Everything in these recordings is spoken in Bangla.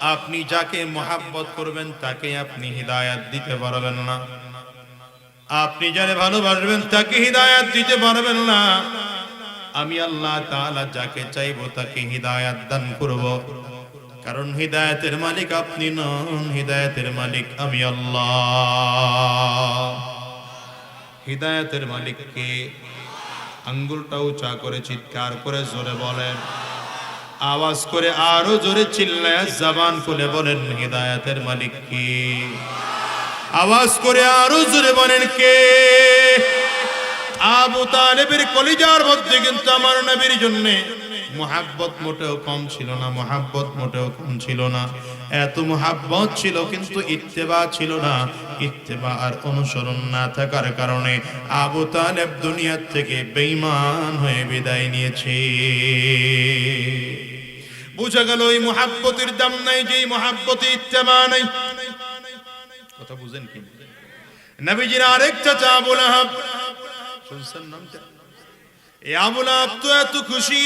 আপনি যাকে মোহাব্বত করবেন তাকে আপনি হিদায়াত দিতে পারবেন না। আপনি যারে ভালোবাসবেন তাকে হিদায়াত দিতে পারবেন না। আমি আল্লাহ তাআলা যাকে চাইব তাকে হিদায়াত দান করব। কারণ হিদায়াতের মালিক আপনি নন, হিদায়াতের মালিক আমি আল্লাহ। হিদায়াতের মালিককে আঙ্গুলটা উঁচা করে চিৎকার করে জোরে বলেন। আওয়াজ করে আরও জোরে চিল্লায় জবান খুলে বলেন, হিদায়াতের মালিক কি? আওয়াজ করে আরও জোরে বলেন, কে? আবু তালেবের কলিজার মধ্যে কিন্তু আমার নবীর জন্য মোহাব্বত মোটেও কম ছিল না, মোহাব্বত মোটেও কম ছিল না। এত মোহাব্বত ছিল কিন্তু ইত্তেবা ছিল না। ইত্তেবা আর অনুসরণ না থাকার কারণে আবু তালেব দুনিয়ার থেকে বেঈমান হয়ে বিদায় নিয়েছে। বুঝা গেল ওই মোহাব্বতের দাম নাই, যেই মোহাব্বতে ইত্তেবা নাই। কথা বুঝেন কি? নবীজির আরেক চাচা আবুল আহাব শুনছেন নামটা? এ আবুল আহাব তো এত খুশি,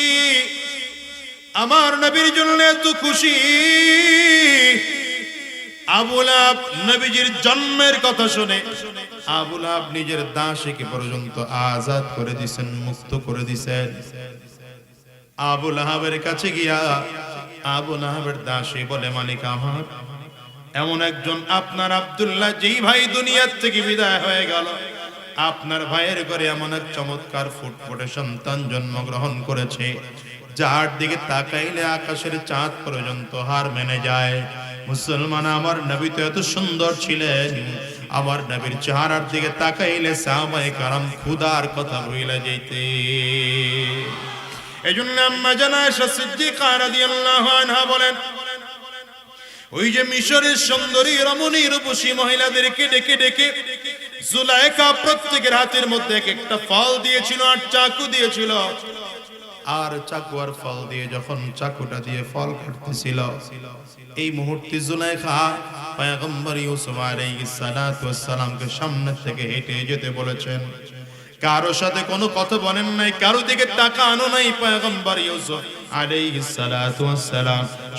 আমার নবীর জন্য এত খুশি। আবুল নবীজির জন্মের কথা শুনে আবুল আহাব নিজের দাসীকে পর্যন্ত আজাদ করে দিছেন, মুক্ত করে দিছেন। আবুল আহাবের কাছে গিয়া আবুল আহাবের দাসী বলে, মালিক আমার, এমন একজন আপনার আব্দুল্লাহ যেই ভাই দুনিয়ার থেকে বিদায় হয়ে গেল। আপনার ভাইয়ের ঘরে এমন এক চমৎকার ফুটফুটে সন্তান জন্মগ্রহণ করেছে, যার দিকে তাকাইলে আকাশের চাঁদ পর্যন্ত হার মেনে যায়। মুসলমান আমার নবী তো এত সুন্দর ছিলেন, আমার নবীর চেহারার দিকে তাকাইলে সাহাবায়ে কারাম খুদার কথা ভুলে যেতে। এজন্য আম্মা জানা সিদ্দিকা রাদিয়াল্লাহু আনহা বলেন, ওই যে মিশরের সুন্দরী রমণী মহিলাদেরকে ডেকে ডেকে জুলাইকা প্রত্যেকের হাতের মধ্যে এক একটা ফল দিয়েছিল আর চাকু দিয়েছিল। আর চাকু আর ফল দিয়ে যখন চাকুটা দিয়ে ফল কাটতেছিল, এই মুহূর্তে জুলাইখা পয়গম্বর ইউসুফ আলাইহিস সালাতু ওয়াস সালামকে সামনে থেকে হেঁটে যেতে বলেছেন। কারও সাথে কোনো কথা বলেন নাই কারও দিকে টাকা আনো নাই পয়গম্বর ইউসুফ।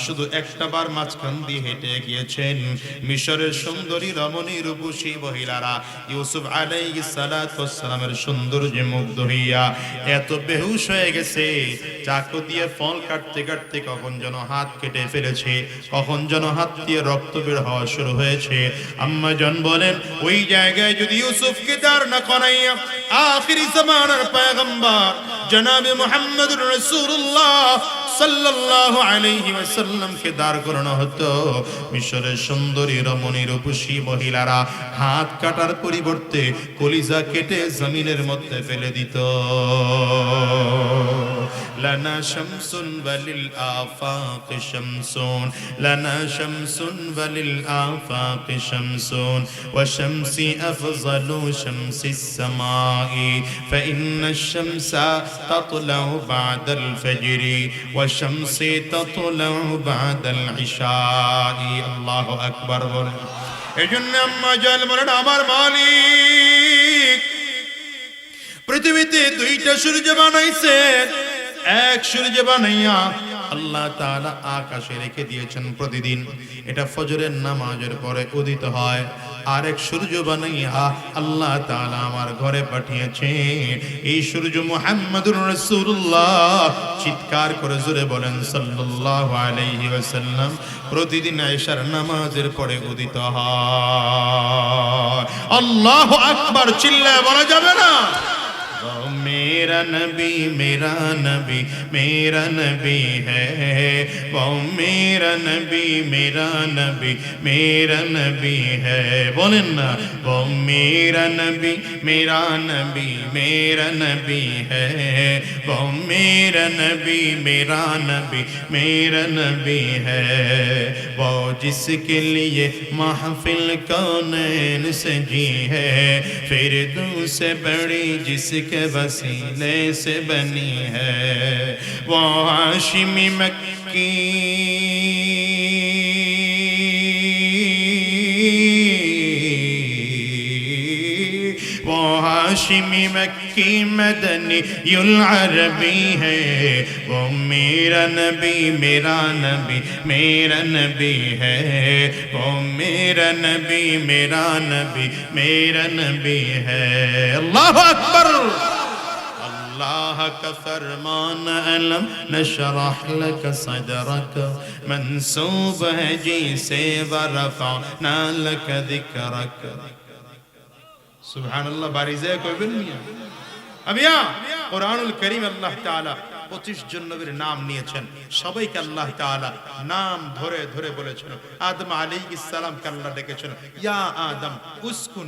শুধু একটা বার মাঝখান দিয়ে হেঁটে গিয়েছেন। মিশরের সুন্দরী রমণী রূপসী মহিলারা ইউসুফ মুগ্ধ হইয়া এত বেহুশ হয়ে গেছে, চাকু দিয়ে ফল কাটতে কাটতে কখন যেন হাত কেটে ফেলেছে, কখন যেন হাত দিয়ে রক্ত বের হওয়া শুরু হয়েছে। আম্মা জন বলেন, ওই জায়গায় যদি ইউসুফকে দাঁড় না করাইয়া আখিরি জামানার পয়গম্বর জনাবে মুহাম্মদুর রাসূলুল্লাহ সাল্লাল্লাহু আলাইহি ওয়াসাল্লামকে দাঁড় করানো হতো। মিশরের সুন্দরী রমণী রূপসী মহিলারা হাত কাটার পরিবর্তে কলিজা কেটে জমিনের মধ্যে ফেলে দিত। لنا شمس وللآفاق شمسون لنا شمس وللآفاق شمسون وشمسي أفضل شمس السماء فإن الشمس تطلع بعد الفجر وشمسي تطلع بعد العشاء الله أكبر এই জন্য আম্মা জাল বলেন আমার মালিক পৃথিবীতে দুইটা সূর্য বানাইছে এক সূর্য বানাইয়া আল্লাহ তাআলা আকাশে রেখে দিয়েছেন প্রতিদিন। এটা ফজরের নামাজের পরে উদিত হয়। আরেক সূর্য বানাইয়া আল্লাহ তাআলা আমার ঘরে পাঠিয়েছে এই সূর্য মুহাম্মদুর রাসূলুল্লাহ, চিৎকার করে জোরে বলেন, সাল্লাল্লাহু আলাইহি ওয়াসাল্লাম, প্রতিদিন আয়েশার নামাজের পরে উদিত হয়। আল্লাহু আকবার, চিল্লায় বলা যাবে না। मेरा नबी मेरा नबी मेरा नबी है। वो मेरा नबी मेरा नबी मेरा नबी है। बोलें ना वो मेरा नबी मेरा नबी मेरा नबी है। वो मेरा नबी मेरा नबी मेरा नबी है। वो जिसके लिए महफिल कौन सजी है, फिर से बड़ी जिसके वसीले से बनी है, वो हाशिमी मक्की। वो हाशिमी मक्की मदनी युल अरबी है, वो मेरा नबी मेरा नबी मेरा नबी है। वो मेरा नबी मेरा नबी मेरा नबी है। अल्लाह अकबर। الله فرمان ألم نشرح لك صدرك منسوب هجيس ورفعنا لك ذكرك. سبحان الله بارزاك وابن أبيا قرآن الكريم الله تعالى. 25 জন নবীর নাম নিয়েছেন। সবাইকে আল্লাহ নাম ধরে ধরে বলেছেন। আদম আলাইহিস সালাম কে আল্লাহ ডেকেছেন, ইয়া আদম উসকুন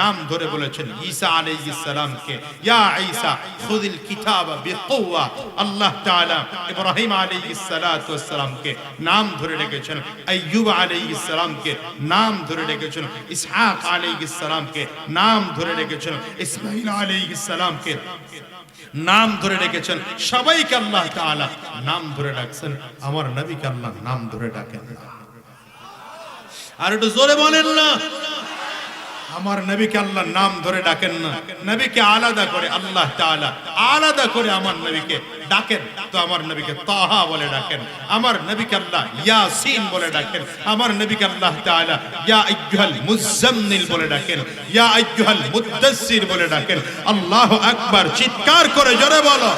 নাম ধরে বলেছেন, ঈসা আলাইহিস সালাম কে? ইয়া ঈসা আল্লাহ তাআলা ইব্রাহিম আলাইহিস নাম ধরে ডেকেছেন, আইয়ুব সালামকে নাম ধরে ডেকেছেন, ইসহাক আলাইহিস সালামকে নাম ধরে ডেকেছেন, ইসমাঈল আলাইহিস সালাম কে? নাম ধরে রেখেছেন সবাইকে আল্লাহ তাআলা নাম ধরে ডাকছেন। আমার নবীকে আল্লাহ নাম ধরে ডাকেন। আর একটু জোরে বলেন না। আমার নবীকে আল্লাহ নাম ধরে ডাকেন না। নবীকে আলাদা করে আল্লাহ আলাদা করে আমার নবীকে ডাকেন, তো আমার নবীকে তাহা বলে ডাকেন, আমার নবীকে আল্লাহ ইয়াসিন বলে ডাকেন, আমার নবীকে আল্লাহ তাআলা ইয়া আইয়ুহাল মুজাম্মিল বলে ডাকেন, ইয়া আইয়ুহাল মুদ্দাসসির বলে ডাকেন, আল্লাহু আকবার, চিৎকার করে জোরে বলো।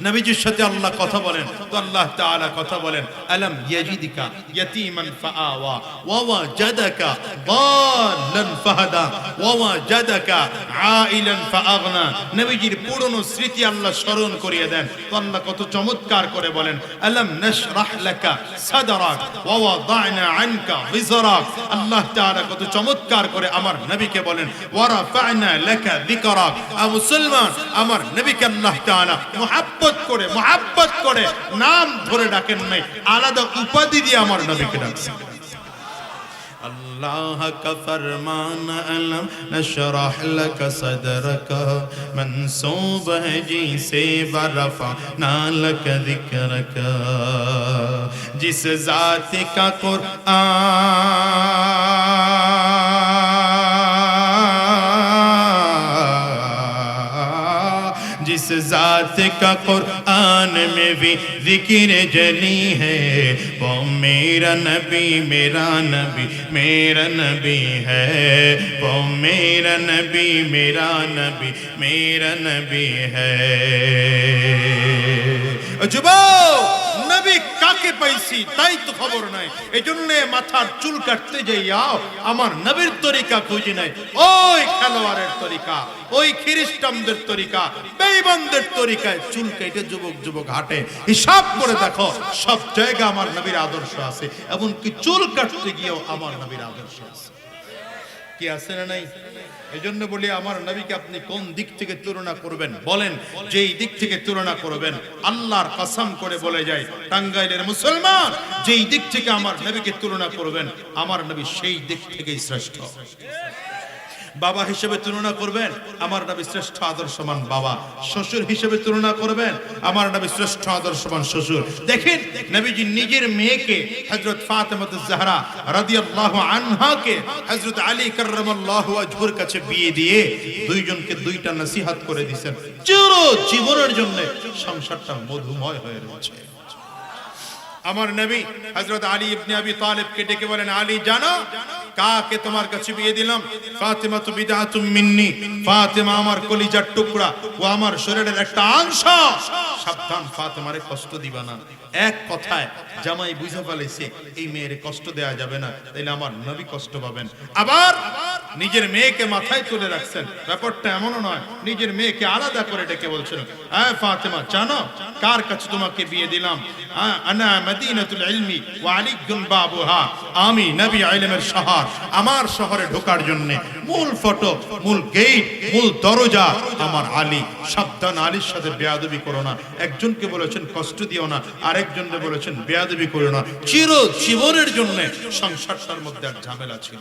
নবীজির সাথে আল্লাহ কথা বলেন, তো আল্লাহ তাআলা কথা বলেন, আলম ইয়াজিদিকা ইয়াতীমান ফাআওয়া, ওয়া ওয়াজাদাকা দাল্লান ফাহাদা, ওয়া ওয়াজাদাকা আইলান ফাআগনা। নবীজির পুরনো স্মৃতি আল্লাহ স্মরণ করিয়ে দেন, তো আল্লাহ কত চমৎকার করে বলেন, আলম নাশরাহ লাকা সাদরাক, ওয়া ওয়াদানা আনকা বিজরাক আল্লাহ তাআলা কত চমৎকার করে আমার নবীকে বলেন, ওয়া রাফা'না লাকা যিকরাক। আ মুসলমান আমার নবীকে আল্লাহ তাআলা মুহাব্বত মোহব্বত করে মোহাব্বত করে নাম ধরে ডাকেন নাই আলাদা উপাধি দিয়ে আমার নবীকে ডাকছেন الله كفرمان ألم نشرح لك صدرك منصوب جيسے ورفعنا لك ذكرك جس ذات کا قرآن جس ذات کا قرآن میں بھی ذکر جلی ہے۔ وہ میرا نبی میرا نبی میرا نبی ہے۔ وہ میرا نبی میرا نبی میرا نبی ہے۔ جبو কাকে পাইছি তাই তো খবর নাই। এজন্য মাথার চুল কাটতে যাইয়াও আমার নবীর তরিকা খুঁজি নাই। ওই খেলোয়াড়ের তরিকা, ওই খ্রিস্টানদের তরিকা বেইমানদের তরিকায় চুল কেটে যুবক যুবক হাঁটে। হিসাব করে দেখো, সব জায়গা আমার নবীর আদর্শ আছে, এমনকি চুল কাটতে গিয়েও আমার নবীর আদর্শ আছে। কি আছে না নাই? এজন্য জন্য বলি আমার নবীকে আপনি কোন দিক থেকে তুলনা করবেন? বলেন, যেই দিক থেকে তুলনা করবেন, আল্লাহর কসম করে বলে যায় টাঙ্গাইলের মুসলমান, যেই দিক থেকে আমার নবীকে তুলনা করবেন, আমার নবী সেই দিক থেকেই শ্রেষ্ঠ। বাবা হিসেবে তুলনা করবেন, আমার নবী শ্রেষ্ঠ আদর্শমান বাবা। শ্বশুর হিসেবে তুলনা করবেন, আমার নবী শ্রেষ্ঠ আদর্শমান শ্বশুর। দেখেন, নবীজি নিজের মেয়েকে হযরত ফাতেমা জাহরা রাদিয়াল্লাহু আনহাকে হযরত আলী কাররামাল্লাহু ওয়াজহুর কাছে বিয়ে দিয়ে দুইজনকে দুইটা নসিহত করে দিয়েছেন। চির জীবনের জন্য সংসারটা মধুময় হয়ে রয়েছে। আমার নবী হযরত আলী ইবনে আবি তালিবকে ডেকে বলেন, আলী, জানো কাকে তোমার কাছে বিয়ে দিলাম? ফাতেমা তো বিদাহাতুম মিন্নি। ফাতেমা আমার কলিজার টুকরা ও আমার শরীরের একটা অংশ সাবধান ফাতেমারে কষ্ট দিবা না। এক কথায় জামাই বুঝে ফেলেছে এই মেয়ের কষ্ট দেয়া যাবে না তাইলে আমার নবী কষ্ট পাবেন। আবার নিজের মেয়েকে মাথায় তুলে রাখছেন। ব্যাপারটা এমনও নয় নিজের মেয়েকে আলাদা করে ডেকে বলছেন হ্যাঁ ফাতেমা জানো কার কাছে তোমাকে বিয়ে দিলাম? হ্যাঁ, আনা মদিনাতুল ইলমি ওয়া আলিকুন বাবুহা। আমি নবী ইলমের শহর আমার শহরে ঢোকার জন্য মূল ফটো মূল গেট মূল দরজা আমার আলী। সাবধান আলীর সাথে বেয়াদবি করো না। একজনকে বলেছেন কষ্ট দিও না আরেকজনকে বলেছেন বেয়াদবি করো না। চির জীবনের জন্য সংসারটার মধ্যে আর ঝামেলা ছিল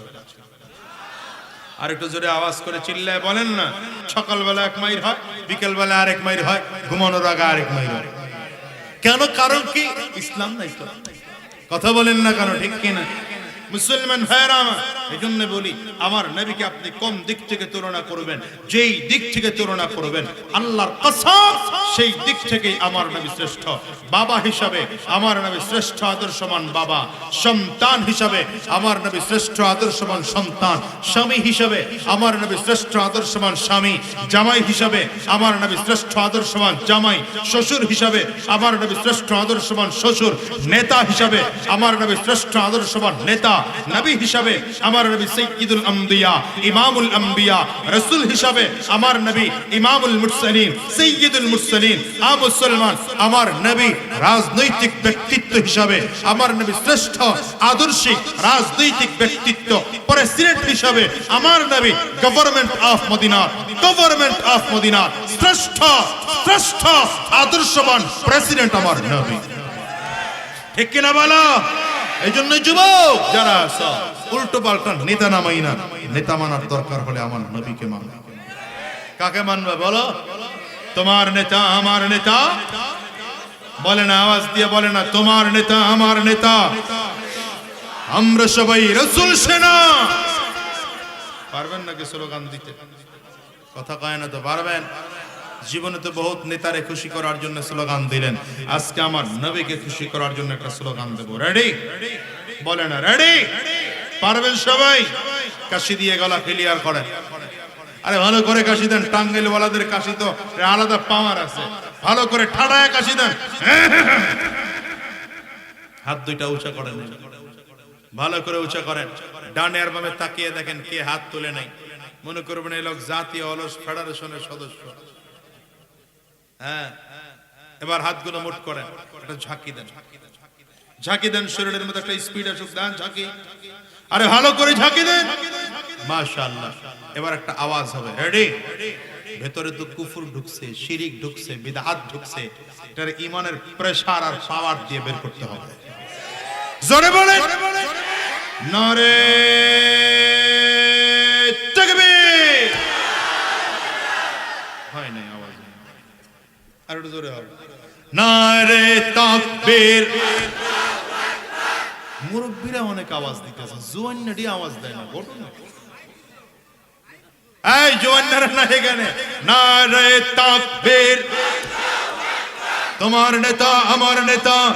আর একটু জোরে আওয়াজ করে চিল্লায় বলেন না সকালবেলা এক মাইর হয় বিকেলবেলা আরেক মাইর হয় ঘুমানোর আগে আরেক মাইর হয়। কেন? কারণ কি? ইসলাম নাই তো। কথা বলেন না কেন ঠিক কিনা? মুসলমান ভাইরা আমার, এজন্য বলি, আমার নবীকে আপনি কোন দিক থেকে তুলনা করবেন, যেই দিক থেকে তুলনা করবেন, আল্লাহর কসম, সেই দিক থেকেই আমার নবী শ্রেষ্ঠ। বাবা হিসাবে আমার নবী শ্রেষ্ঠ আদর্শমান বাবা, সন্তান হিসাবে আমার নবী শ্রেষ্ঠ আদর্শমান সন্তান, স্বামী হিসাবে আমার নবী শ্রেষ্ঠ আদর্শমান স্বামী, জামাই হিসাবে আমার নবী শ্রেষ্ঠ আদর্শমান জামাই, শ্বশুর হিসাবে আমার নবী শ্রেষ্ঠ আদর্শমান শ্বশুর, নেতা হিসাবে আমার নবী শ্রেষ্ঠ আদর্শমান নেতা, নবী হিসাবে আমার নবী সৈয়দুল আম্বিয়া, ইমামুল আম্বিয়া, রাসূল হিসাবে আমার নবী ইমামুল মুরসালিন সৈয়দুল মুরসালিন আ মুসলমান আমার নবী রাজনৈতিক ব্যক্তিত্ব হিসাবে, আমার নবী শ্রেষ্ঠ, আদর্শিক, রাজনৈতিক ব্যক্তিত্ব প্রেসিডেন্ট হিসাবে আমার নবী government of Medina government of Medina, শ্রেষ্ঠ শ্রেষ্ঠ, আদর্শবান প্রেসিডেন্ট আমার নবী। ঠিক কিনা বলো? এই জন্য যুবক যারা আছো। উল্টো পাল্টা নেতা নামাই না। নেতা মানার দরকার হলে আমার নবীকে মান। কাকে মানবে বলো? তোমার নেতা আমার নেতা। বলে না, আওয়াজ দিয়ে বলে না, তোমার নেতা আমার নেতা। আমরা সবাই রসুল সেনা। পারবেন নাকি স্লোগান দিতে? কথা কয় না তো, পারবেন? জীবনে তো বহুত নেতারে খুশি করার জন্য স্লোগান দিলেন। আজকে আমার নবীকে খুশি করার জন্য একটা স্লোগান দেব। রেডি বলে না রেডি পারবেন সবাই? কাশি দিয়ে গলা ক্লিয়ার করেন। আরে ভালো করে কাশি দেন টাঙ্গাইল ওয়ালাদের কাশি তো আলাদা পাওয়ার আছে। ভালো করে ঠাডায় কাশি দেন। হাত দুইটা উঁচা করেন ভালো করে উঁচা করেন। ডানে আর বামে তাকিয়ে দেখেন কে হাত তুলে নাই। মনে করবেন এই লোক জাতীয় অলস ফেডারেশনের সদস্য। হ্যাঁ। এবার হাতগুলো মুঠ করেন। একটা ঝাঁকি দেন। ঝাঁকি দেন, শরীরের মধ্যে একটা স্পিড আসুক। দেন ঝাঁকি। আরে ভালো করে ঝাঁকি দেন। মাশাআল্লাহ। এবার একটা আওয়াজ হবে। রেডি ভেতরে তো কুফুর ঢুকছে শিরিক ঢুকছে বিদআত ঢুকছে। এটার ইমানের প্রেসার আর পাওয়ার দিয়ে বের করতে হবে। জোরে বলেন। নরে তাকবীর। হয় নাই আওয়াজ। আর জোরে হবে। নারে তাকবীর। মুরব্বীরা অনেক আওয়াজ দিতেছে জোয়ান্নাডি আওয়াজ দেয় না ঘটনা এই জোয়ান্নারা না এখানে। নারে তাকবীর। তোমার নেতা, আমার নেতা।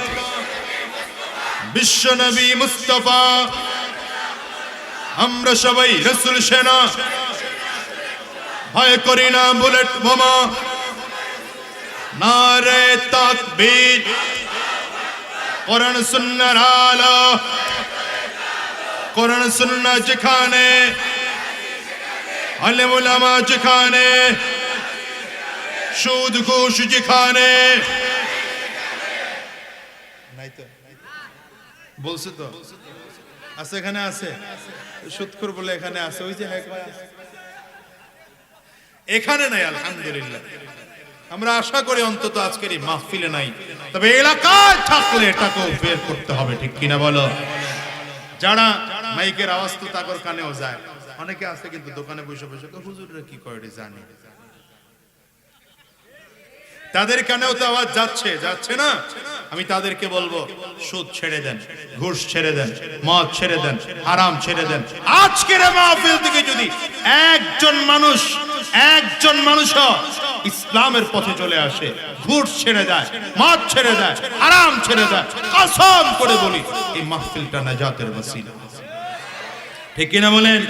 বিশ্ব নবী মুস্তফা। আমরা সবাই রসুল সেনা। ভয় করি না বুলেট বোমা। নারে তাকবীর। কোরআন সুন্নাহর আলো কোরআন সুন্নাহ যেখানে আলেম উলামা যেখানে সুদ ঘুষ যেখানে তো বলছে তো আছে এখানে আছে সুৎখর বলে এখানে আছে ওই যে। এখানে নাই আলহামদুলিল্লাহ আমরা আশা করি অন্তত আজকের এই মাহফিলে নাই। তবে এলাকায় থাকলে এটাকেও বের করতে হবে, ঠিক কিনা বলো? যারা মাইকের আওয়াজ তো তাকর কানেও যায়। অনেকে আছে কিন্তু দোকানে বসে বসে তো হুজুররা কি করে জানি? তাদের কানেও তো আওয়াজ যাচ্ছে যাচ্ছে না? আমি তাদেরকে বলব, সুদ ছেড়ে দেন, ঘুষ ছেড়ে দেন, মদ ছেড়ে দেন, হারাম ছেড়ে দেন। আজকের মাহফিল থেকে যদি একজন মানুষ একজন মানুষ ইসলামের পথে চলে আসে। ঘুষ ছেড়ে দেয় মদ ছেড়ে দেয় হারাম ছেড়ে দেয় কসম করে বলি, এই মাহফিলটা নাজাতের ওসিলা ঠিক কিনা বলেন?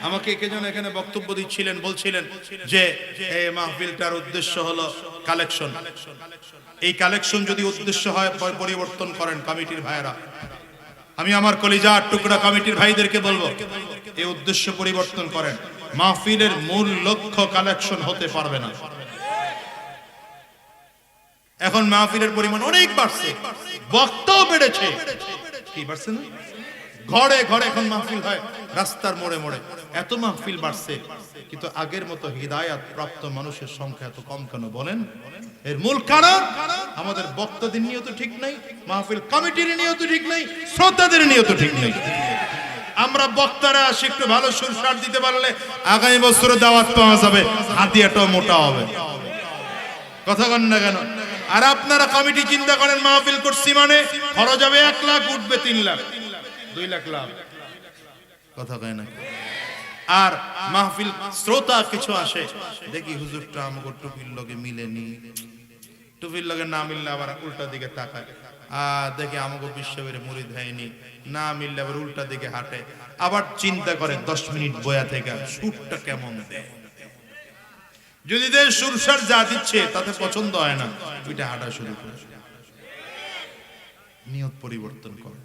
আমাকে কে যেন এখানে বক্তব্য দিচ্ছিলেন, বলছিলেন যে, এই মাহফিলটার উদ্দেশ্য হলো কালেকশন। এই কালেকশন যদি উদ্দেশ্য হয়, পর- পরিবর্তন করেন কমিটির ভাইয়েরা। আমি আমার কলিজার টুকরা কমিটির ভাইদেরকে বলব, এই উদ্দেশ্য পরিবর্তন করেন। মাহফিলের মূল লক্ষ্য কালেকশন হতে পারবে না। এখন মাহফিলের পরিমাণ অনেক বাড়ছে। বক্তাও বেড়েছে। কি বাড়ছে না? ঘরে ঘরে এখন মাহফিল হয়, রাস্তার মোড়ে মোড়ে। এত মাহফিল বাড়ছে, কিন্তু আগের মতো হৃদায়াত প্রাপ্ত মানুষের সংখ্যা এত কম কেন বলেন? এর মূল কারণ, আমাদের বক্তাদের নিয়ত ঠিক নাই, মাহফিল কমিটির নিয়ত ঠিক নাই, শ্রোতাদের নিয়ত ঠিক নেই। আমরা বক্তারা আসি, একটু ভালো সুর সার দিতে পারলে আগামী বছরে দাওয়াত পাওয়া যাবে, হাতিয়াটাও মোটা হবে। কথা কন না কেন? আর আপনারা কমিটি চিন্তা করেন, মাহফিল করছি মানে খরচ হবে এক লাখ, উঠবে তিন লাখ। দুই লাখ লাভ। কথা কয় না আর মাহফিল শ্রোতা কিছু আসে, দেখি হুজুরটা আমাকে টুপির লগে মিলেনি। টুপির লগে না মিললে আবার উল্টা দিকে তাকায়। দেখে আমাকে বিশ্ববের মুড়ি দেয়নি না মিললে আবার উল্টা দিকে হাঁটে। আবার চিন্তা করে, দশ মিনিট বয়া থেকে সুরটা কেমন দেয়? যদি দেয় সুরসার যা দিচ্ছে, তাতে পছন্দ হয় না, ওইটা হাঁটা শুরু করে। নিয়ত পরিবর্তন করেন।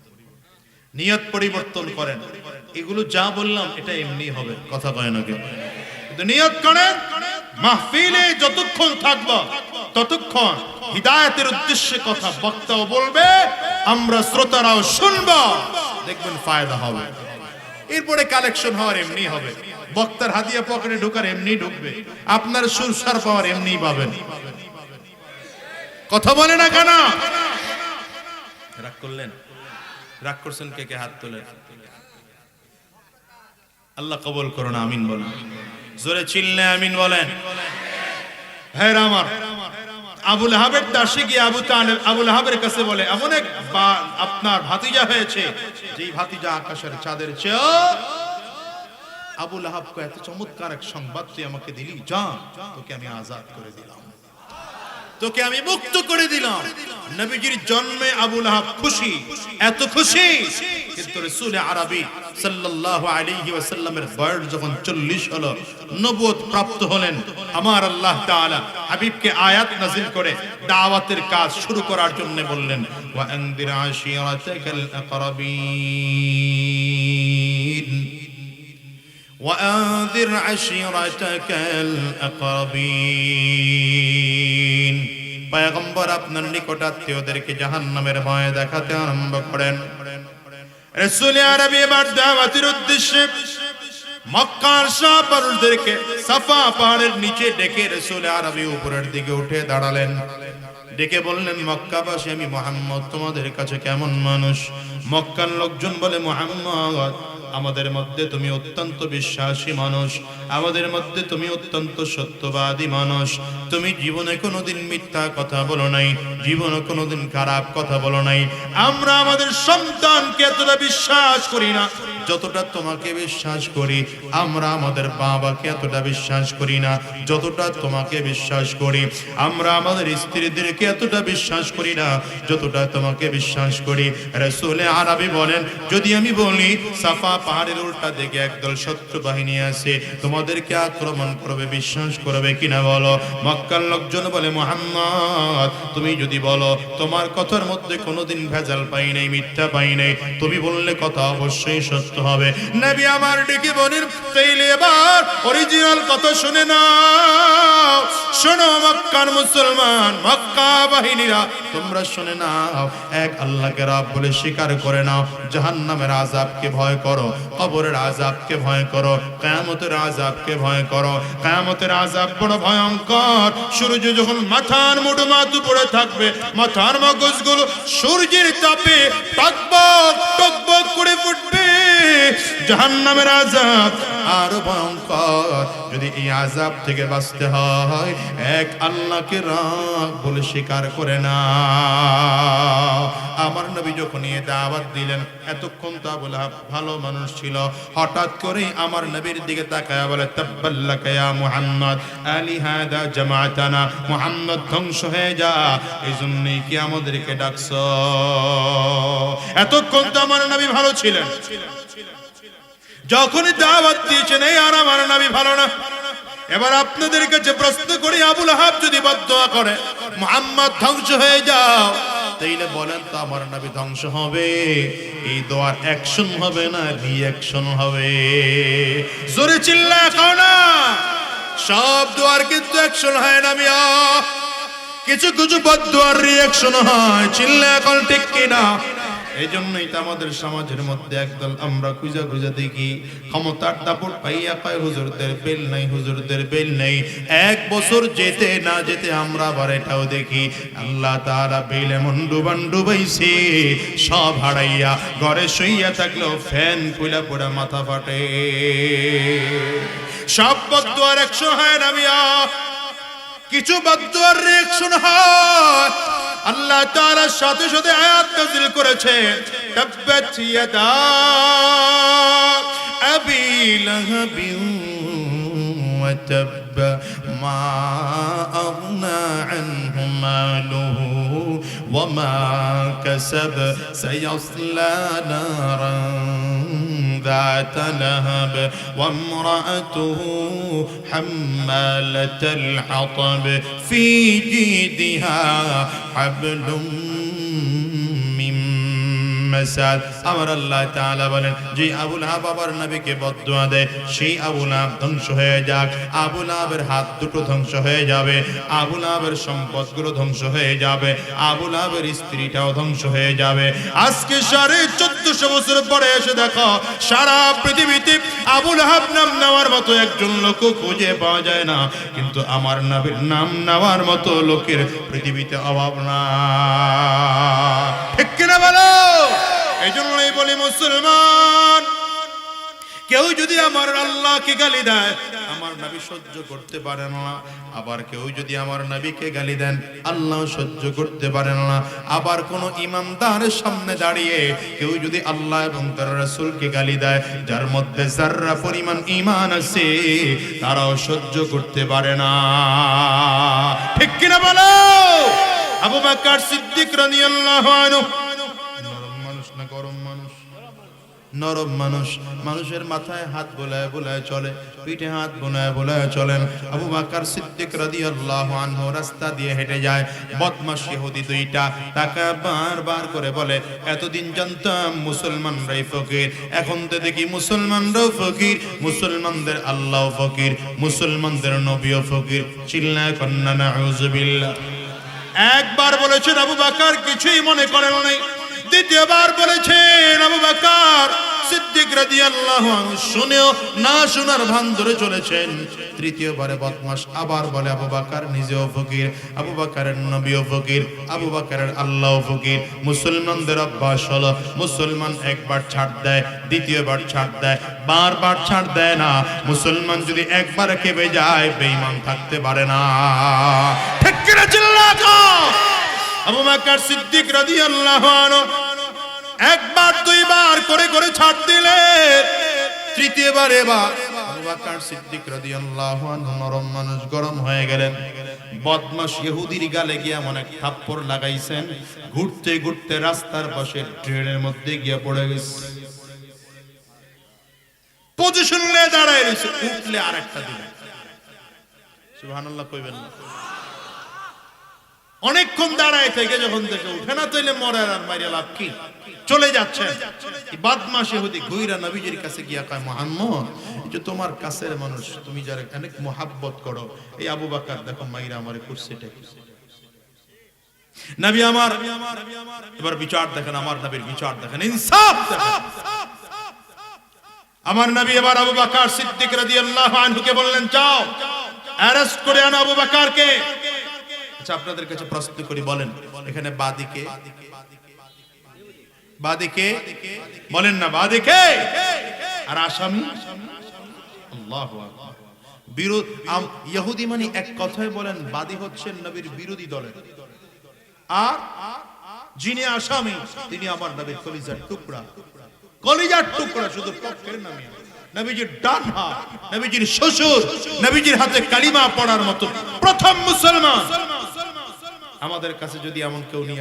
নিয়ত পরিবর্তন করেন। এগুলো যা বললাম, এটা এমনি হবে, কথা কয় না কেউ। নিয়ত করেন মাহফিলে যতক্ষণ থাকব, ততক্ষণ হিদায়তের উদ্দেশ্যে কথা বক্তাও বলবে, আমরা শ্রোতারাও শুনব। দেখবেন ফায়দা হবে। এরপরে কালেকশন হওয়ার এমনি হবে। বক্তার হাতিয়া পকেটে ঢোকার এমনি ঢুকবে। আপনার সুরসার পাওয়ার এমনি পাবেন। কথা বলে না কেন? রাগ করলেন? রাগ করছেন কে কে? হাত তোলেন। আল্লাহ কবল করুন, আমিন বলেন। জোরে চিল্লে আমিন বলেন। হ্যাঁ আমার। আবুল হাবের দাসে গিয়ে আবু তালেব আবুল হাবের কাছে বলে, এমন এক আপনার ভাতিজা হয়েছে যে ভাতিজা আকাশের চাঁদের চেয়ে আবুল হাবকে এত চমৎকার এক সংবাদ তুই আমাকে দিলি যা তোকে আমি আজাদ করে দিলাম। তোকে আমি মুক্ত করে দিলাম। নবীজির জন্মে আবুল আহাব খুশি। এত খুশি। কিন্তু রাসূল আরবি সাল্লাল্লাহু আলাইহি ওয়াসাল্লামের বয়স যখন 40 হলো নবুয়ত প্রাপ্ত হলেন। আমার আল্লাহ তাআলা হাবিবকে আয়াত নাযিল করে দাওয়াতের কাজ শুরু করার জন্য বললেন, ওয়া আনদির আশিরাতাকাল আকরাবিন। وأنذر عشيرتك الأقربين পয়গম্বর আপনার নিকট আত্মীয়দেরকে জাহান্নামের ভয় দেখাতে আরম্ভ করেন রসুল আরবি এবার দাওয়াতের উদ্দেশ্যে মক্কার সব মানুষদেরকে সাফা পাহাড়ের নিচে ডেকে রসুল আরবি উপরের দিকে উঠে দাঁড়ালেন ডেকে বললেন মক্কাবাসী আমি মোহাম্মদ তোমাদের কাছে কেমন মানুষ মক্কার লোকজন বলে মোহাম্মদ আমাদের মধ্যে তুমি অত্যন্ত বিশ্বাসী মানুষ। আমাদের মধ্যে তুমি অত্যন্ত সত্যবাদী মানুষ। তুমি জীবনে কোনোদিন মিথ্যা কথা বলো নাই, জীবনে কোনোদিন খারাপ কথা বলো নাই। আমরা আমাদের সন্তানকে এতটা বিশ্বাস করি না। যতটা তোমাকে বিশ্বাস করি, আমরা আমাদের বাবাকে এতটা বিশ্বাস করি না। যতটা তোমাকে বিশ্বাস করি, আমরা আমাদের স্ত্রীদেরকে এতটা বিশ্বাস করি না, যতটা তোমাকে বিশ্বাস করি। রসুলে আরবি বলেন, যদি আমি বলি, সাফা পাহাড়ের উল্টা দিকে একদল শত্রু বাহিনী আছে, তোমাদেরকে আক্রমণ করবে, বিশ্বাস করবে কিনা বলো? মক্কার লোকজন বলে, মোহাম্মদ, তুমি যদি বলো, তোমার কথার মধ্যে কোনোদিন ভেজাল পাই নাই, মিথ্যা পাই নাই। তুমি বললে কথা অবশ্যই সত্য হবে। নবী আমার ডেকে বলেন তাইলে এবার অরিজিনাল কথা শুনে নাও। শোনো মক্কার মুসলমান, মক্কা বাহিনীরা, তোমরা শুনে নাও, এক আল্লাহকে রব বলে স্বীকার করে নাও, জাহান্নামের আযাবকে ভয় করো, কবরের আযাবকে ভয় করো, কিয়ামতের আযাবকে ভয় করো। কায়ামতের আজাব বড় ভয়ঙ্কর। সূর্য যখন মাথার মুঠো মাথু পড়ে থাকবে, মাথার মগজগুলো সূর্যের তাপে টকবক টকবক করে ফুটবে। আজাব আরও ভয়ঙ্কর। যদি এই আযাব থেকে বাঁচতে হয়, এক আল্লাহকে রব বলে স্বীকার করে না আমার নবী যখন এই দাওয়াত দিলেন, এতক্ষণ তো আবুল ভালো মানুষ ছিল। হঠাৎ করেই আমার নবীর দিকে তাকায় বলে, তাব্বাল্লাকা ইয়া মুহাম্মদ, আলি হাদা জামাতানা মুহাম্মদ ধ্বংস হয়ে যা এই জন্যই কি আমাদেরকে ডাকছো? এতক্ষণ তো আমার নবী ভালো ছিলেন। যখনই দাওয়াত দিয়েছেন, এই আর আমার নবী ভালো না। এবার আপনাদের কাছে প্রশ্ন করি, আবুল হাব যদি বদয়া করে, মোহাম্মদ, ধ্বংস হয়ে যাও। তাইলে বলেন তো, আমার নবী ধ্বংস হবে। এই দোয়ার অ্যাকশন হবে না রিঅ্যাকশন হবে। জোরে চিল্লা খাও না, সব দোয়ার কিন্তু অ্যাকশন হয় না মিয়া। কিছু কিছু বদুয়ার রিঅ্যাকশন হয়। চিল্লা এখন ঠিক কিনা? এই জন্যই তো আমাদের সমাজের মধ্যে একদল আমরা খুঁজা খুঁজা দেখি, ক্ষমতার দাপট পাইয়া পায় হুজুরদের বেল নাই, হুজুরদের বেল নেই। এক বছর যেতে না যেতে আমরা আবার এটাও দেখি, আল্লাহ তাআলা বেল এমন ডুবান ডুবাইছে, সব হারাইয়া ঘরে শুইয়া থাকলেও ফ্যান খুলা পড়া মাথা ফাটে। সব বক্ত আর একশো হয় না কিছু বদুয়ার রিঅ্যাকশন হয় আল্লাহ তাআলা সাথে সাথে আয়াত নাযিল করেছে তাব্বাত ইয়াদা আবি লাহাবিন ওয়া তাব্বা মা আগনা আনহু মালুহু وما كسب سيصلى نارا ذات لهب وامرأته حمالة الحطب في جيدها حبل মাসাদ আমার আল্লাহ তাআলা বলেন, যে আবুল আহাব আবার নবীকে বদদুয়া দেয় সেই আবুল আহাব ধ্বংস হয়ে যাক। আবুল আহাবের হাত দুটো ধ্বংস হয়ে যাবে আবুল আহাবের সম্পদগুলো ধ্বংস হয়ে যাবে আবুল আহাবের স্ত্রীটাও ধ্বংস হয়ে যাবে। আজকে সাড়ে চোদ্দশো বছর পরে এসে দেখো, সারা পৃথিবীতে আবুল হাব নাম নেওয়ার মতো একজন লোক খুঁজে পাওয়া যায় না। কিন্তু আমার নবীর নাম নেওয়ার মতো লোকের পৃথিবীতে অভাব না। ঠিক কিনা বলো? বলি মুসলমান, কেউ যদি আমার আল্লাহকে গালি দেয়, আমার নবী সহ্য করতে পারে না। আবার কেউ যদি আমার নবীকে গালি দেন আল্লাহ সহ্য করতে পারেন না। আবার কোন ইমামদারের সামনে দাঁড়িয়ে কেউ যদি আল্লাহ এবং তার রাসূলকে গালি দেয়, যার মধ্যে যাররা পরিমাণ ঈমান আছে, তারাও সহ্য করতে পারে না। ঠিক কিনা বলো? আবু বকর সিদ্দিক রাদিয়াল্লাহু আনহু নরম মানুষ। মানুষের মাথায় হাত বোলায় বোলায় চলে, পিঠে হাত বোলায় বোলায় চলেন। আবু বাকার সিদ্দিক রাদিয়াল্লাহু আনহু রাস্তা দিয়ে হেঁটে যায়। বদমাশ ইহুদি দুইটা তাকে বারবার করে বলে, এতদিন জানতাম মুসলমানরাই ফকির, এখন তো দেখি মুসলমানরাও ফকির, মুসলমানদের আল্লাহ ফকির, মুসলমানদের নবীও ফকির। চিল্লায় কন্যা, নাউজুবিল্লাহ। একবার বলেছেন আবু বাকার, কিছুই মনে করেন নাই। দ্বিতীয়বার বলেছেন আবু বাকার সিদ্দিক রাদিয়াল্লাহু আনহু শুনেও না শোনার ভান ধরে চলেছেন। তৃতীয়বারে বদমাস আবার বলে আবু বাকার, নিজেও ফকির, আবু বাকারের নবীও ফকির, আবু বাকারের আল্লাহ ফকির। মুসলমানদের অভ্যাস হলো মুসলমান একবার ছাড় দেয়, দ্বিতীয়বার ছাড় দেয়, বারবার ছাড় দেয় না। মুসলমান যদি একবার কেঁপে যায়, বেঈমান থাকতে পারে না। ঠিক কিনা চিল্লা আবু বকর সিদ্দিক রাদিয়াল্লাহু আনহু একবার দুইবার করে করে ছাড় দিলেন তৃতীয়বার এবার রাস্তার পাশে ট্রেনের মধ্যে দাঁড়ায় উঠলে আর একটা অনেকক্ষণ দাঁড়ায় থেকে যখন থেকে উঠে না তৈলে মরার আর মারিয়া লাভ কি? চলে যাচ্ছে। বাদমাসে হতে গইরা নবীজির কাছে গিয়া কয়, মোহাম্মদ যে তোমার কাছের মানুষ, তুমি যারা অনেক মোহাব্বত করো, এই আবু বাকার দেখো মাইরা আমারে করছে এটা নবী আমার, এবার বিচার দেখেন, আমার নবীর বিচার দেখেন, ইনসাফ আমার নবী এবার আবু বাকার সিদ্দিক রাদিয়াল্লাহু আনহুকে বললেন, যাও, অ্যারেস্ট করে আনো আবু বাকারকে। আচ্ছা আপনাদের কাছে প্রশ্ন করি, বলেন। এখানে বাদিকে। বাদিকে? বলেন না, বাদিকে! আর আসামি? মানে এক কথায় বলেন, বাদী হচ্ছেন নবীর বিরোধী দলের। আর যিনি আসামি, তিনি আমার নবীর কলিজার টুকরা। কলিজার টুকরা শুধু পক্ষের নামে। নবীজির ডান হাত নবীজির শ্বশুর, নবীজির হাতে কালিমা পড়ার মতো। প্রথম মুসলমান। আমাদের কাছে যদি এমন কেউ নিয়ে